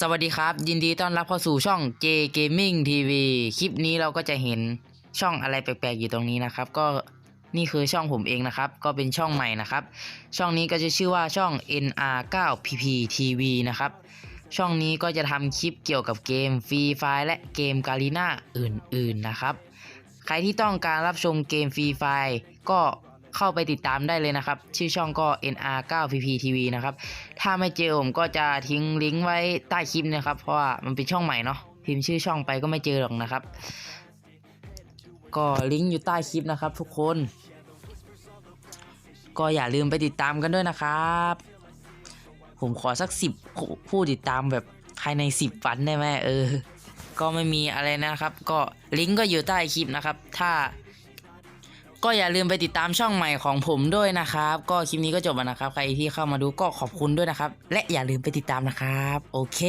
สวัสดีครับ ยินดีต้อนรับเข้าสู่ช่อง J Gaming TV คลิปนี้เราก็จะเห็นช่องอะไรแปลกๆอยู่ตรงนี้นะครับ ก็นี่คือช่องผมเองนะครับ ก็เป็นช่องใหม่นะครับ ช่องนี้ก็จะชื่อว่าช่อง NR9PP TV นะครับ ช่องนี้ก็จะทำคลิปเกี่ยวกับเกมฟรีไฟและเกมกาลีนาอื่นๆนะครับ ใครที่ต้องการรับชมเกมฟรีไฟก็ เข้าไปติดตามได้เลยนะครับ ชื่อช่องก็ NR9PP TV นะครับ ถ้าไม่เจอผมก็จะทิ้งลิงก์ไว้ใต้คลิปนะครับ เพราะว่ามันเป็นช่องใหม่เนาะพิมพ์ชื่อช่องไปก็ไม่เจอหรอกนะครับ ก็ลิงก์อยู่ใต้คลิปนะครับ ทุกคน ก็อย่าลืมไปติดตามกันด้วยนะครับ ผมขอสักสิบผู้ติดตามแบบภายในสิบวันได้ไหมเออ ก็ไม่มีอะไรนะครับ ก็ลิงก์ก็อยู่ใต้คลิปนะครับ ถ้า ก็อย่าลืมไปติดตามช่องใหม่ของผมด้วยนะครับ ก็คลิปนี้ก็จบแล้วนะครับ ใครที่เข้ามาดูก็ขอบคุณด้วยนะครับ และอย่าลืมไปติดตามนะครับ โอเค